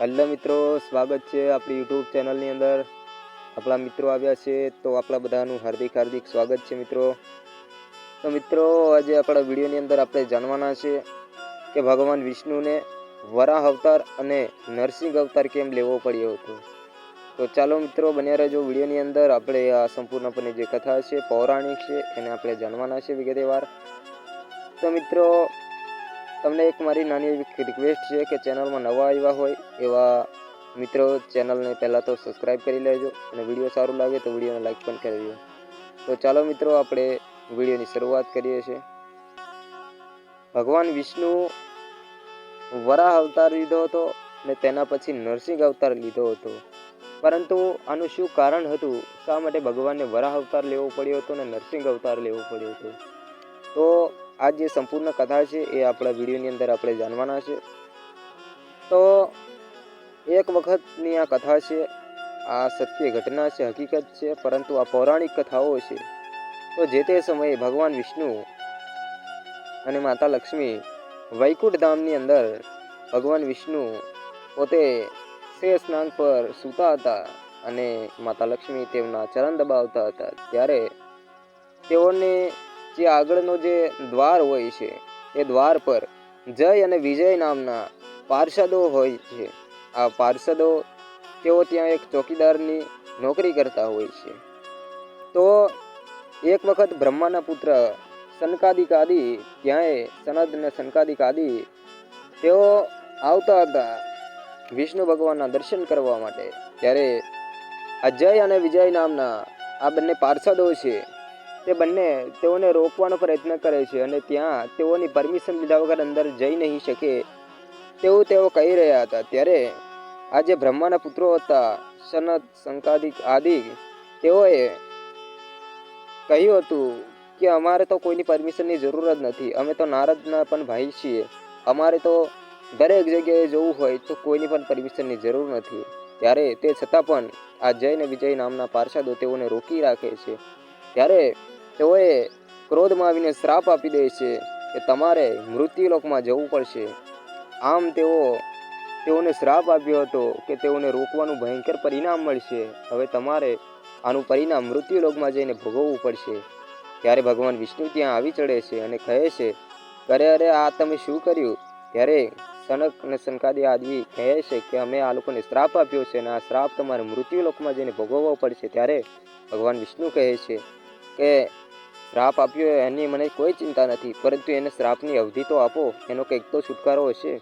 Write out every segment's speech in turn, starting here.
Hello મિત્રો, સ્વાગત છે આપણી યુટ્યુબ ચેનલની અંદર. આપણા મિત્રો આવ્યા છે તો આપણા બધાનું હાર્દિક હાર્દિક સ્વાગત છે મિત્રો. તો મિત્રો, આજે આપણા વિડીયોની અંદર આપણે જાણવાના છે કે ભગવાન વિષ્ણુને વરાહ અવતાર અને નરસિંહ અવતાર કેમ લેવો પડ્યો હતો? તો ચાલો મિત્રો, બન્યા રહેજો વિડીયોની અંદર. આપણે આ સંપૂર્ણપણે જે કથા છે, પૌરાણિક છે, એને આપણે જાણવાના છે વિગતવાર. તો મિત્રો તમને એક મારી નાની એવી રિક્વેસ્ટ છે કે ચેનલમાં નવા આવ્યા હોય એવા મિત્રો ચેનલને પહેલાં તો સબસ્ક્રાઈબ કરી લેજો અને વીડિયો સારું લાગે તો વિડીયોને લાઈક પણ કરજો તો ચાલો મિત્રો, આપણે વિડીયોની શરૂઆત કરીએ છીએ. ભગવાન વિષ્ણુ વરાહ અવતાર લીધો હતો અને તેના પછી નરસિંહ અવતાર લીધો હતો. પરંતુ આનું શું કારણ હતું? શા માટે ભગવાનને વરાહ અવતાર લેવો પડ્યો હતો અને નરસિંહ અવતાર લેવો પડ્યો હતો? તો આ જે સંપૂર્ણ કથા છે એ આપણા વિડીયોની અંદર આપણે જાણવાના છે. તો એક વખતની આ કથા છે, આ સત્ય ઘટના છે, હકીકત છે, પરંતુ આ પૌરાણિક કથાઓ છે. તો જે તે સમયે ભગવાન વિષ્ણુ અને માતા લક્ષ્મી વૈકુંઠ ધામની અંદર ભગવાન વિષ્ણુ પોતે શેષ નાગ પર સૂતા હતા અને માતા લક્ષ્મી તેમના ચરણ દબાવતા હતા. ત્યારે તેઓને જે આગળનો જે દ્વાર હોય છે, એ દ્વાર પર જય અને વિજય નામના પાર્ષદો હોય છે. આ પાર્ષદો તેઓ ત્યાં એક ચોકીદારની નોકરી કરતા હોય છે. તો એક વખત બ્રહ્માના પુત્ર સનકાદિક આદિ ત્યાંય સનદ અને સનકાદિક આદિ તેઓ આવતા હતા વિષ્ણુ ભગવાનના દર્શન કરવા માટે. ત્યારે અજય અને વિજય નામના આ બંને પાર્ષદો છે. તે બંને તેઓને રોકવાનો પ્રયત્ન કરે છે અને ત્યાં તેઓની પરમિશન લીધા વગર અંદર જઈ નહીં શકે. તેવું તેઓ કહી રહ્યા હતા, ત્યારે આ જે બ્રહ્માના પુત્રો હતા, સનત, શંકાદિક આદિ. તેઓએ કહ્યું હતું કે અમારે તો કોઈની પરમિશનની જરૂર જ નથી. અમે તો નારદના પણ ભાઈ છીએ. અમારે તો દરેક જગ્યાએ જવું હોય તો કોઈની પણ પરમિશનની જરૂર નથી. ત્યારે તે છતાં પણ આ જય ને વિજય નામના પાર્ષદો તેઓને રોકી રાખે છે. ત્યારે તેઓએ ક્રોધમાં આવીને શ્રાપ આપી દે છે કે તમારે મૃત્યુલોકમાં જવું પડશે. આમ તેઓ, તેઓને શ્રાપ આપ્યો હતો કે તેઓને રોકવાનું ભયંકર પરિણામ મળશે. હવે તમારે આનું પરિણામ મૃત્યુલોકમાં જઈને ભોગવવું પડશે. ત્યારે ભગવાન વિષ્ણુ ત્યાં આવી ચડે છે અને કહે છે, અરે અરે, આ તમે શું કર્યું? ત્યારે સનક અને સનકાદી આદિ કહે છે કે, અમે આ લોકોને શ્રાપ આપ્યો છે અને આ શ્રાપ તમારે મૃત્યુલોકમાં જઈને ભોગવવો પડશે. ત્યારે ભગવાન વિષ્ણુ કહે છે કે શ્રાપ આપ્યો એની મને કોઈ ચિંતા નથી, પરંતુ એને શ્રાપની અવધિ તો આપો, એનો કંઈક તો છુટકારો હશે.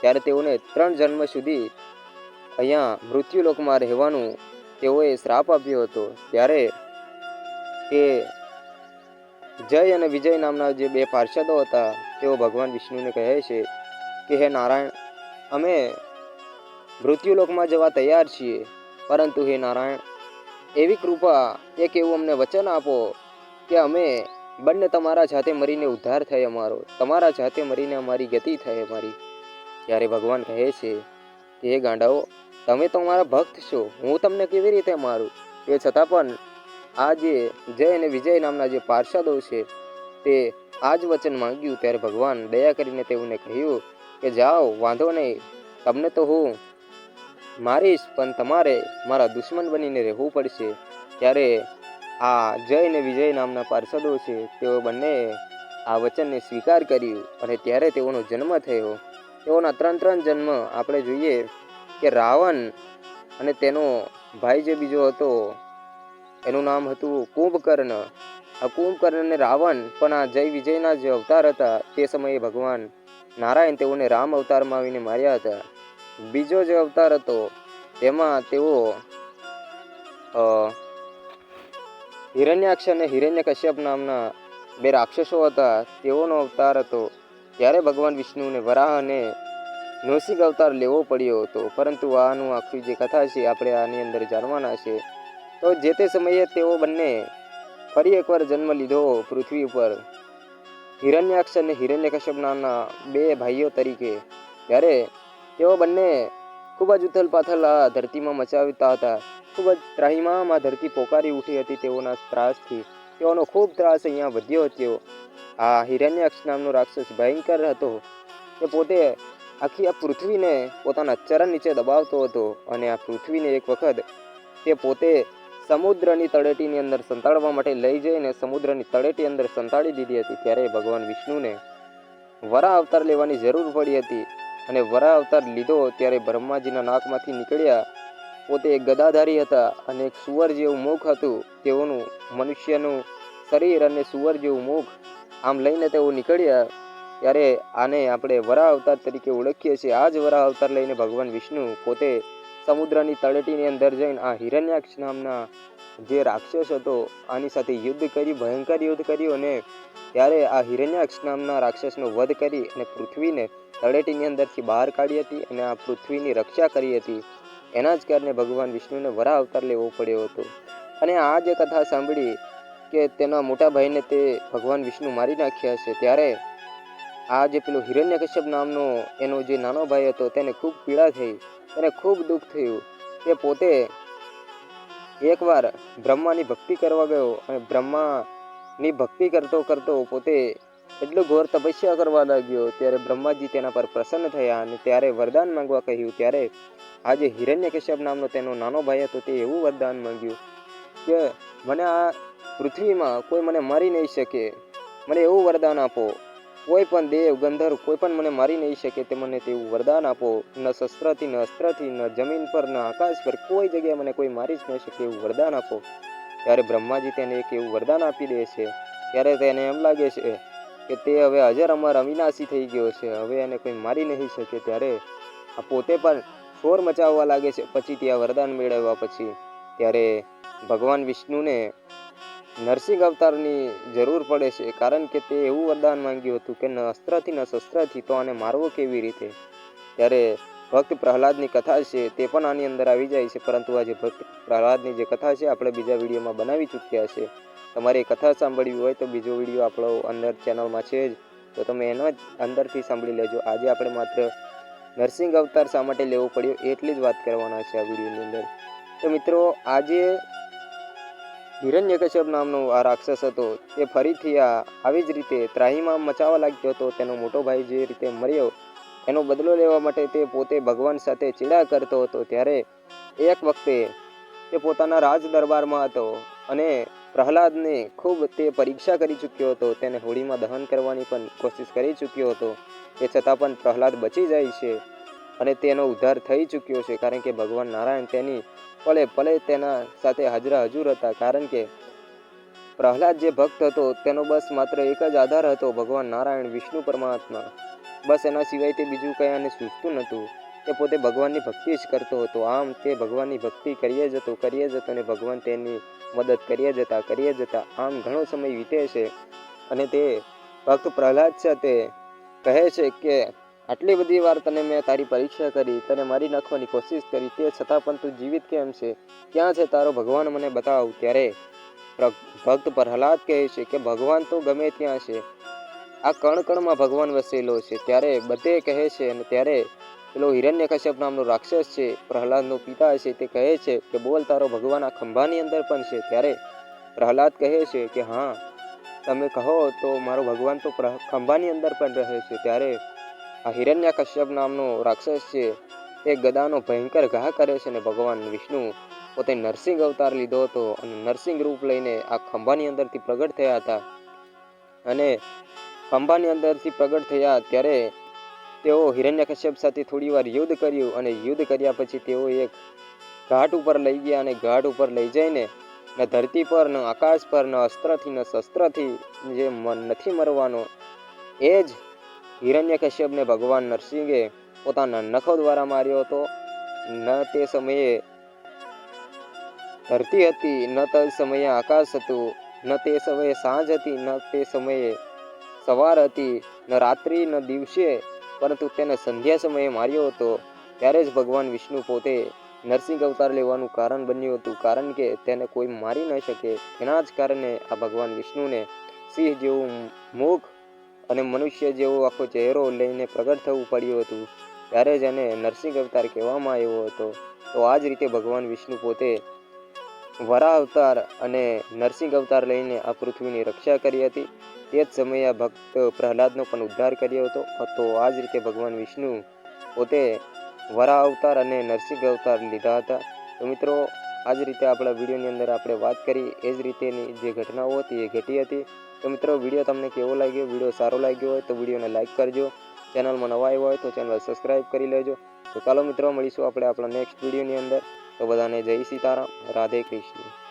ત્યારે તેઓને ત્રણ જન્મ સુધી અહીંયા મૃત્યુલોકમાં રહેવાનું તેઓએ શ્રાપ આપ્યો હતો. ત્યારે તે જય અને વિજય નામના જે બે પાર્ષદો હતા, તેઓ ભગવાન વિષ્ણુને કહે છે કે, હે નારાયણ, અમે મૃત્યુલોકમાં જવા તૈયાર છીએ, પરંતુ હે નારાયણ એવી કૃપા એક એવું અમને વચન આપો કે અમે બંને તમારા જાતે મરીને ઉદ્ધાર થાય અમારો. તમારા જાતે મરીને અમારી ગતિ થાય અમારી. ત્યારે ભગવાન કહે છે કે હે ગાંડાઓ, તમે તો મારા ભક્ત છો. હું તમને કેવી રીતે મારું? એ છતાં પણ આ જે જય અને વિજય નામના જે પાર્ષદો છે, તે આ જ વચન માંગ્યું. ત્યારે ભગવાન દયા કરીને તેઓને કહ્યું કે, જાઓ, વાંધો નહીં. તમને તો હું મારીશ, પણ તમારે મારા દુશ્મન બનીને રહેવું પડશે. ત્યારે આ જય અને વિજય નામના પાર્ષદો છે, તેઓ બંને આ વચનને સ્વીકાર કર્યું અને ત્યારે તેઓનો જન્મ થયો. તેઓના ત્રણ ત્રણ જન્મ આપણે જોઈએ કે રાવણ અને તેનો ભાઈ જે બીજો હતો, એનું નામ હતું કુંભકર્ણ. આ કુંભકર્ણ અને રાવણ પણ આ જય વિજયના જે અવતાર હતા. તે સમયે ભગવાન નારાયણ તેઓને રામ અવતારમાં આવીને માર્યા હતા. બીજો જે અવતાર હતો, તેમાં તેઓ હિરણ્યાક્ષ અને હિરણ્યકશ્યપ નામના બે રાક્ષસો હતા. તેઓનો અવતાર હતો ત્યારે ભગવાન વિષ્ણુને વરાહ અને નોસિક અવતાર લેવો પડ્યો હતો. પરંતુ આનું આખી જે કથા છે, આપણે આની અંદર જાણવાના છે. તો જે તે સમયે તેઓ બંને ફરી એકવાર જન્મ લીધો પૃથ્વી ઉપર. હિરણ્યાક્ષ અને હિરણ્યકશ્યપ નામના બે ભાઈઓ તરીકે. ત્યારે તેઓ બંને ખૂબ જ ઉથલ પાથલ આ ધરતીમાં મચાવતા હતા. ખૂબ જ ત્રાહીમાં આ ધરતી પોકારી ઉઠી હતી તેઓના ત્રાસથી. તેઓનો ખૂબ ત્રાસ અહીંયા વધ્યો હતો. આ હિરણ્યાક્ષ નામનો રાક્ષસ ભયંકર હતો. તે પોતે આખી આ પૃથ્વીને પોતાના ચરણ નીચે દબાવતો હતો અને આ પૃથ્વીને એક વખત તે પોતે સમુદ્રની તળેટીની અંદર સંતાડવા માટે લઈ જઈને સમુદ્રની તળેટી અંદર સંતાડી દીધી હતી. ત્યારે ભગવાન વિષ્ણુને વરા અવતાર લેવાની જરૂર પડી હતી. અને વરા અવતાર લીધો ત્યારે બ્રહ્માજીના નાકમાંથી નીકળ્યા. પોતે ગદાધારી હતા અને એક સુવર જેવું મુખ હતું. તેઓનું મનુષ્યનું શરીર અને સુવર જેવું મુખ આમ લઈને તેઓ નીકળ્યા. ત્યારે આને આપણે વરા અવતાર તરીકે ઓળખીએ છીએ. આ જ વરા અવતાર લઈને ભગવાન વિષ્ણુ પોતે સમુદ્રની તળેટીની અંદર જઈને આ હિરણ્યાક્ષ નામના જે રાક્ષસ હતો, આની સાથે યુદ્ધ કરી, ભયંકર યુદ્ધ કર્યું અને ત્યારે આ હિરણ્યાક્ષ નામના રાક્ષસનો વધ કરી અને પૃથ્વીને તળેટીની અંદરથી બહાર કાઢી હતી અને આ પૃથ્વીની રક્ષા કરી હતી. એના જ કારણે ભગવાન વિષ્ણુને વરા અવતાર લેવો પડ્યો હતો. અને આ જે કથા સાંભળી કે તેના મોટા ભાઈને તે ભગવાન વિષ્ણુ મારી નાખ્યા છે ત્યારે આ જે પેલો હિરણ્યકશ્યપ નામનો એનો જે નાનો ભાઈ હતો તેને ખૂબ પીડા થઈ તેને ખૂબ દુઃખ થયું. તે પોતે એકવાર બ્રહ્માની ભક્તિ કરવા ગયો અને બ્રહ્માની ભક્તિ કરતો કરતો પોતે એટલું ઘોર તપસ્યા કરવા લાગ્યો. ત્યારે બ્રહ્માજી તેના પર પ્રસન્ન થયા અને ત્યારે વરદાન માંગવા કહ્યું, ત્યારે આજે હિરણ્યકશ્યપ નામનો તેનો નાનો ભાઈ હતો, તે એવું વરદાન માંગ્યું કે, મને આ પૃથ્વીમાં કોઈ મને મારી નહીં શકે. મને એવું વરદાન આપો. કોઈ પણ દેવ, ગંધર્વ, કોઈ પણ મને મારી નહીં શકે, તે મને તેવું વરદાન આપો. ન શસ્ત્રથી, ન અસ્ત્રથી, ન જમીન પર, ન આકાશ પર, કોઈ જગ્યાએ મને કોઈ મારી જ નહીં શકે એવું વરદાન આપો. ત્યારે બ્રહ્માજી તેને એક એવું વરદાન આપી દે છે. ત્યારે તેને એમ લાગે છે કે તે હવે અજર અમર અવિનાશી થઈ ગયો છે. હવે એને કોઈ મારી નહીં શકે ત્યારે આ પોતે પણ શોર મચાવવા લાગે છે. પછી ત્યાં વરદાન મેળવ્યા પછી ત્યારે ભગવાન વિષ્ણુને નરસિંહ અવતારની જરૂર પડે છે. કારણ કે તે એવું વરદાન માંગ્યું હતું કે ન અસ્ત્રથી ન શસ્ત્રથી તો આને મારવો કેવી રીતે? ત્યારે ભક્ત પ્રહલાદની કથા છે તે પણ આની અંદર આવી જાય છે. પરંતુ આજે ભક્ત પ્રહલાદની જે કથા છે આપણે બીજા વિડીયોમાં બનાવી ચૂક્યા છે. તમારે કથા સાંભળવી હોય તો બીજો વીડિયો આપણો અંદર ચેનલમાં છે જ. તો તમે એનો જ અંદરથી સાંભળી લેજો. આજે આપણે માત્ર નરસિંહ અવતાર શા માટે લેવો પડ્યો એટલી જ વાત કરવાના છે આ વિડીયોની અંદર. તો મિત્રો, આજે હિરણ્યકશ્યપ નામનો આ રાક્ષસ હતો, તે ફરીથી આ આવી જ રીતે ત્રાહીમાં મચાવવા લાગ્યો હતો. તેનો મોટો ભાઈ જે રીતે મર્યો, એનો બદલો લેવા માટે તે પોતે ભગવાન સાથે ચીડા કરતો હતો. ત્યારે એક વખતે તે પોતાના રાજ દરબારમાં હતો અને પ્રહલાદને ખૂબ તે પરીક્ષા કરી ચૂક્યો હતો. તેને હોળીમાં દહન કરવાની પણ કોશિશ કરી ચૂક્યો હતો. એ છતાં પણ પ્રહલાદ બચી જાય છે અને તેનો ઉદ્ધાર થઈ ચૂક્યો છે કારણ કે ભગવાન નારાયણ તેની પલે પલે તેના સાથે હાજરા હજુર હતા. કારણ કે પ્રહલાદ જે ભક્ત હતો તેનો બસ માત્ર એક જ આધાર હતો, ભગવાન નારાયણ, વિષ્ણુ પરમાત્મા. બસ એના સિવાય તે બીજું કંઈ અને સૂચતું નહોતું. તે પોતે ભગવાનની ભક્તિ જ કરતો હતો. આમ તે ભગવાનની ભક્તિ કરીએ જતો કરીએ જતો અને ભગવાન તેની મદદ કરીએ જતા કરીએ જતા આમ ઘણો સમય વીતે છે અને તે ભક્ત પ્રહલાદ છે તે કહે છે કે, આટલી બધી વાર તને મેં તારી પરીક્ષા કરી, તને મારી નાખવાની કોશિશ કરી, તે છતાં પણ તું જીવિત કેમ છે? ક્યાં છે તારો ભગવાન મને બતાવ? ત્યારે ભક્ત પ્રહલાદ કહે છે કે, ભગવાન તો ગમે ત્યાં છે. આ કણ કણમાં ભગવાન વસેલો છે. ત્યારે બધે કહે છે અને ત્યારે પેલો હિરણ્યકશ્યપ નામનો રાક્ષસ છે, પ્રહલાદનો પિતા છે તે કહે છે કે, બોલ તારો ભગવાન આ ખંભાની અંદર પણ છે. ત્યારે પ્રહલાદ કહે છે કે, હા, તમે કહો તો મારો ભગવાન તો ખંભાની અંદર પણ રહે છે. ત્યારે આ હિરણ્યકશ્યપ નામનો રાક્ષસ છે તે ગદાનો ભયંકર ઘા કરે છે અને ભગવાન વિષ્ણુ પોતે નરસિંહ અવતાર લીધો હતો અને નરસિંહ રૂપ લઈને આ ખંભાની અંદરથી પ્રગટ થયા હતા. અને ખંભાની અંદરથી પ્રગટ થયા ત્યારે તેઓ હિરણ્યકશ્યપ સાથે થોડીવાર યુદ્ધ કર્યું અને યુદ્ધ કર્યા પછી તેઓ એક ઘાટ ઉપર લઈ ગયા અને ઘાટ ઉપર લઈ જઈને ન ધરતી પર, ન આકાશ પર, ન અસ્ત્રથી, ન શસ્ત્રથી જે મન નથી મરવાનો, એ જ હિરણ્યકશ્યપને ભગવાન નરસિંહે પોતાના નખો દ્વારા માર્યો હતો. ન તે સમયે ધરતી હતી, ન તે સમયે આકાશ હતું, ન તે સમયે સાંજ હતી, ન તે સમયે સવાર હતી, ન રાત્રિ, ન દિવસે પરંતુ તેને સંધ્યા સમયે માર્યો હતો. ત્યારે જ ભગવાન વિષ્ણુ પોતે નરસિંહ અવતાર લેવાનું કારણ બન્યું હતું. કારણ કે તેને કોઈ મારી ન શકે. તેના જ કારણે આ ભગવાન વિષ્ણુને સિંહ જેવું મુખ અને મનુષ્ય જેવો આખો ચહેરો લઈને પ્રગટ થવું પડ્યું હતું. ત્યારે જ એને નરસિંહ અવતાર કહેવામાં આવ્યો હતો. તો આ જ રીતે ભગવાન વિષ્ણુ પોતે વરા અવતાર અને નરસિંહ અવતાર લઈને આ પૃથ્વીની રક્ષા કરી હતી. તે જ સમયે આ ભક્ત પ્રહલાદનો પણ ઉદ્ધાર કર્યો હતો. તો આ જ રીતે ભગવાન વિષ્ણુ પોતે વરા અવતાર અને નરસિંહ અવતાર લીધા હતા. તો મિત્રો, આ જ રીતે આપણા વિડીયોની અંદર આપણે વાત કરી. એ જ રીતેની જે ઘટનાઓ હતી એ ઘટી હતી. તો મિત્રો, વીડિયો તમને કેવો લાગ્યો? વીડિયો સારો લાગ્યો હોય તો વિડીયોને લાઇક કરજો. ચેનલમાં નવા આવ્યો હોય તો ચેનલ સબસ્ક્રાઈબ કરી લેજો. તો ચાલો મિત્રો, મળીશું આપણે આપણા નેક્સ્ટ વિડીયોની અંદર. તો બધાને જય સીતારામ. રાધે કૃષ્ણ.